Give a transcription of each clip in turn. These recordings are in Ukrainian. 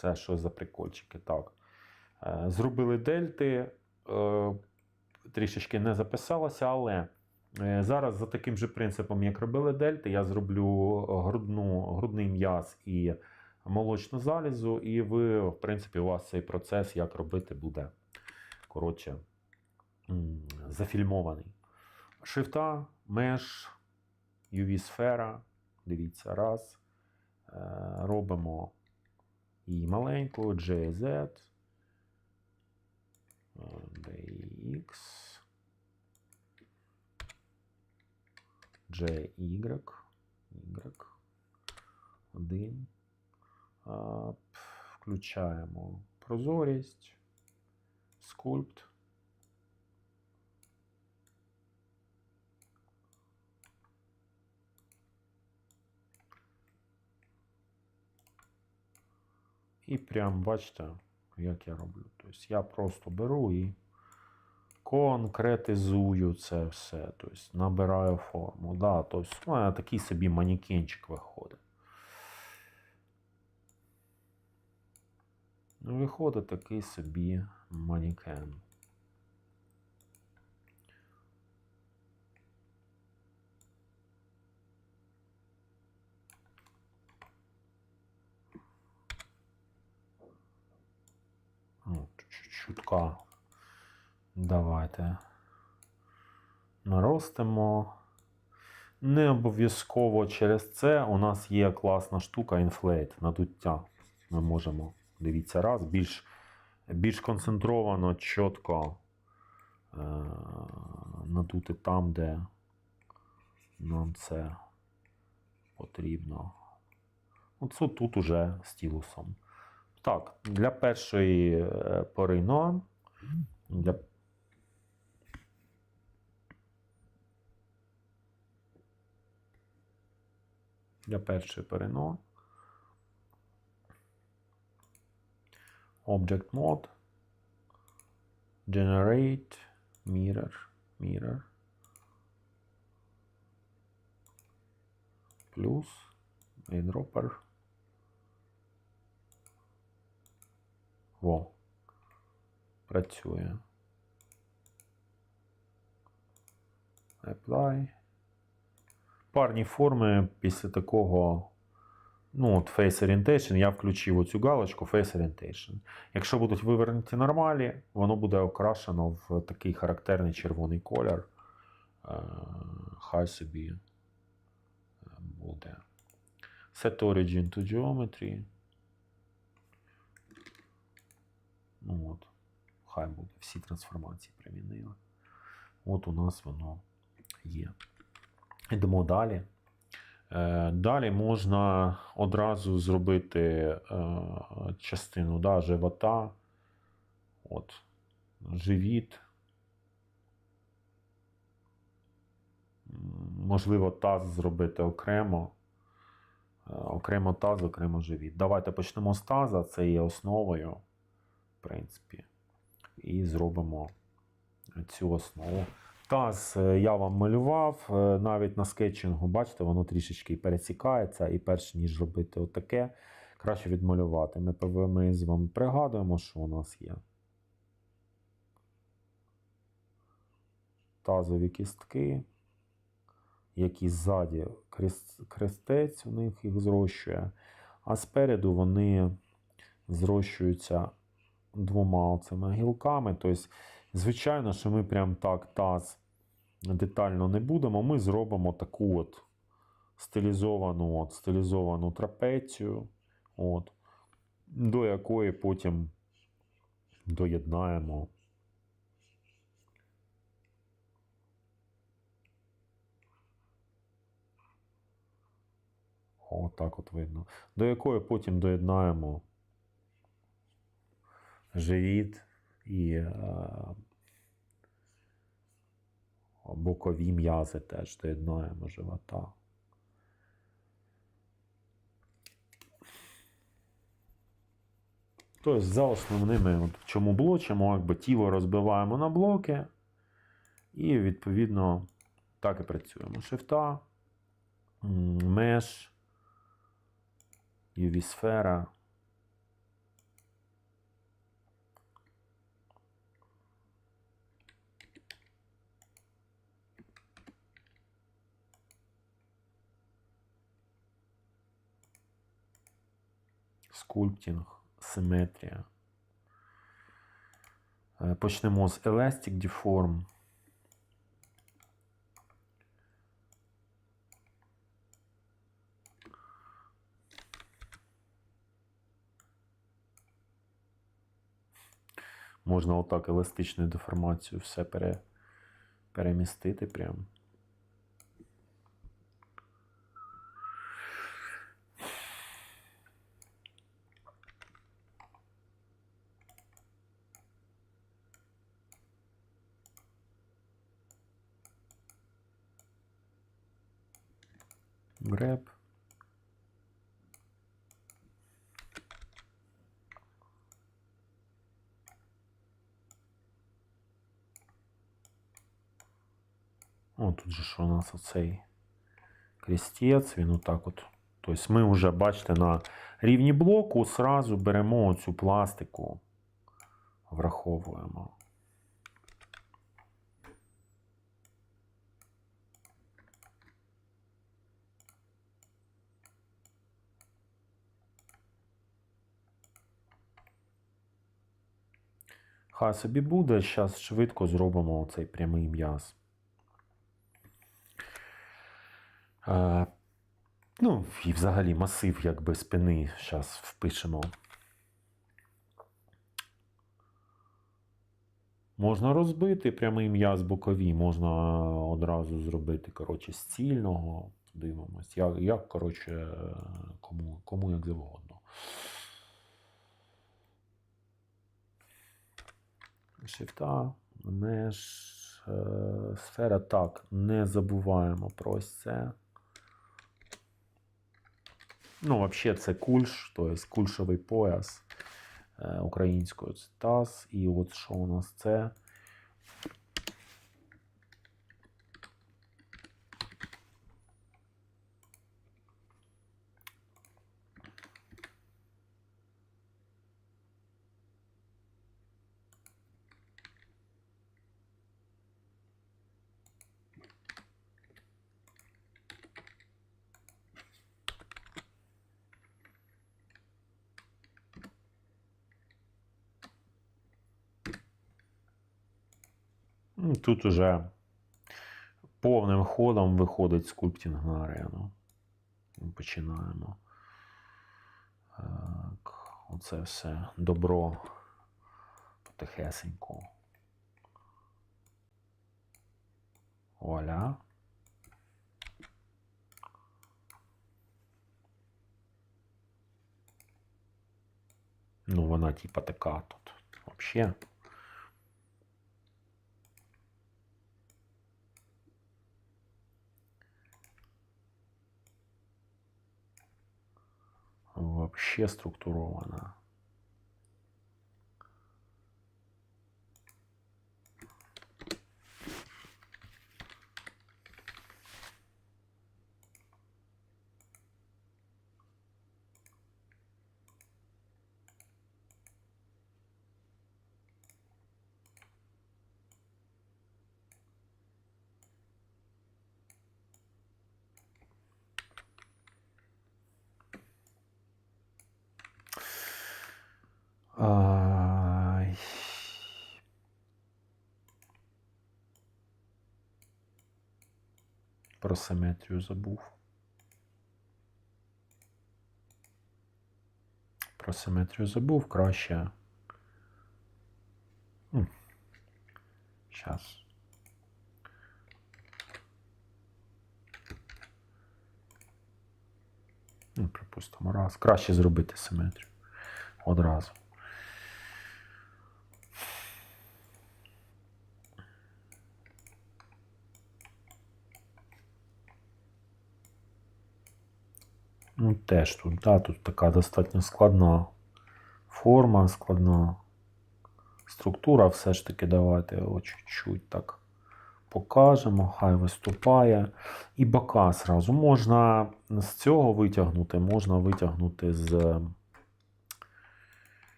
Це що за прикольчики? Так. Е, Зробили дельти. е, Трішечки не записалося, але е, зараз за таким же принципом, як робили дельти, я зроблю грудну, грудний м'яз і молочну залізу, і ви, в принципі, у вас цей процес, як робити, буде коротше, зафільмований. Шрифта, меш, UV-сфера. Дивіться, раз. Робимо і маленьку JZ, DX, JY, Y, 1. Включаємо прозорість, скульпт. І прям бачите, як я роблю. Тобто я просто беру і конкретизую це все. Тобто набираю форму. Да, тобто у такий собі манекенчик виходить. Виходить такий собі манекен. Ну, чуть- чутка. Давайте наростимо. Не обов'язково через це у нас є класна штука Inflate, надуття. Ми можемо, дивіться, раз, більш, більш концентровано, чітко е- надути там, де нам це потрібно. Оце тут уже стілусом. Так, для першої е, пори но. Для... Для першої пори но. Object mode. Generate mirror. Mirror. Плюс eyedropper. Працює. Apply. Парні форми після такого. Ну, от Face Orientation, я включив оцю галочку Face Orientation. Якщо будуть вивернуті нормалі, воно буде окрашено в такий характерний червоний колір. Е, Хай собі е, буде. Set Origin to Geometry. Ну от, хай буде, всі трансформації примінили. От у нас воно є. Йдемо далі. Е, Далі можна одразу зробити е, частину да, живота. От, живіт. Можливо, таз зробити окремо. Е, Окремо таз, окремо живіт. Давайте почнемо з таза, це є основою в принципі. І зробимо цю основу. Таз е, я вам малював е, навіть на скетчингу, бачите, воно трішечки пересікається, і перш ніж робити отаке, краще відмалювати. Ми, ми з вами пригадуємо, що у нас є. Тазові кістки, які ззаді хрестець, у них їх зрощує, а спереду вони зрощуються двома цими гілками. Тобто, звичайно, що ми прям так таз детально не будемо. Ми зробимо таку от стилізовану, от, стилізовану трапецію, от, до якої потім доєднаємо. О, так от видно. До якої потім доєднаємо живіт і е, бокові м'язи теж доєднаємо живота. Тобто за основними, от, чому блочимо, якби тіло розбиваємо на блоки, і відповідно так і працюємо. Шифта, м, меш, UV-сфера. Скульптінг, симетрія. Е, Почнемо з Elastic Deform. Можна отак еластичною деформацією все пере, перемістити прям. Греб. О, тут же що у нас оцей крестець, він отак от. Тобто ми вже, бачите, на рівні блоку сразу беремо цю пластику, враховуємо. Хай собі буде, зараз швидко зробимо цей прямий м'яз. Ну, і взагалі масив якби спини зараз впишемо. Можна розбити прямий м'яз боковий, можна одразу зробити, коротше, з цільного. Дивимось, як, як коротше, кому, кому як завгодно. Шифта, меж, е, сфера. Так, не забуваємо про це. Ну, взагалі, це кульш, тобто кульшовий пояс е, українською це таз. І от що у нас це? Тут уже повним ходом виходить скульптинг на арену. Починаємо. Так, оце все добро потихесенько. Вуаля. Ну, вона типа така тут. Вообще. Вообще структурована. Про симетрію забув. Про симетрію забув краще. Зараз. Ну, припустимо, раз. Краще зробити симетрію. Одразу. Ну, теж тут, да, тут така достатньо складна форма, складна структура. Все ж таки, давайте чуть-чуть так покажемо, хай виступає. І бока зразу можна з цього витягнути, можна витягнути з.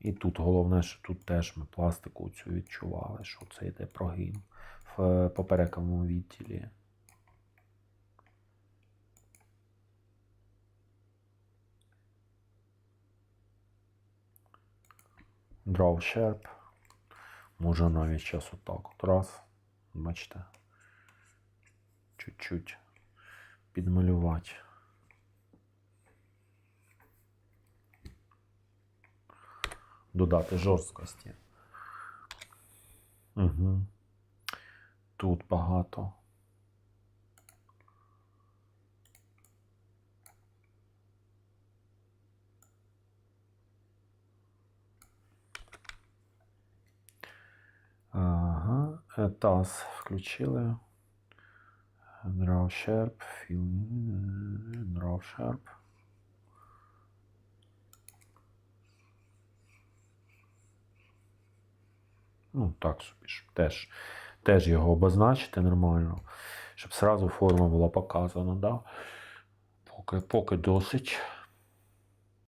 І тут головне, що тут теж ми пластику цю відчували, що це йде прогин в е, поперековому відділі. Draw Sharp. Може навіть зараз отак от раз. Бачите. Чуть-чуть підмалювати. Додати жорсткості. Угу. Тут багато. Ага, е, таз включили. Draw Sharp, Fill, Draw Sharp. Ну, так собі ж. Теж, теж його обозначити нормально, щоб сразу форма була показана, да? Поки, поки досить.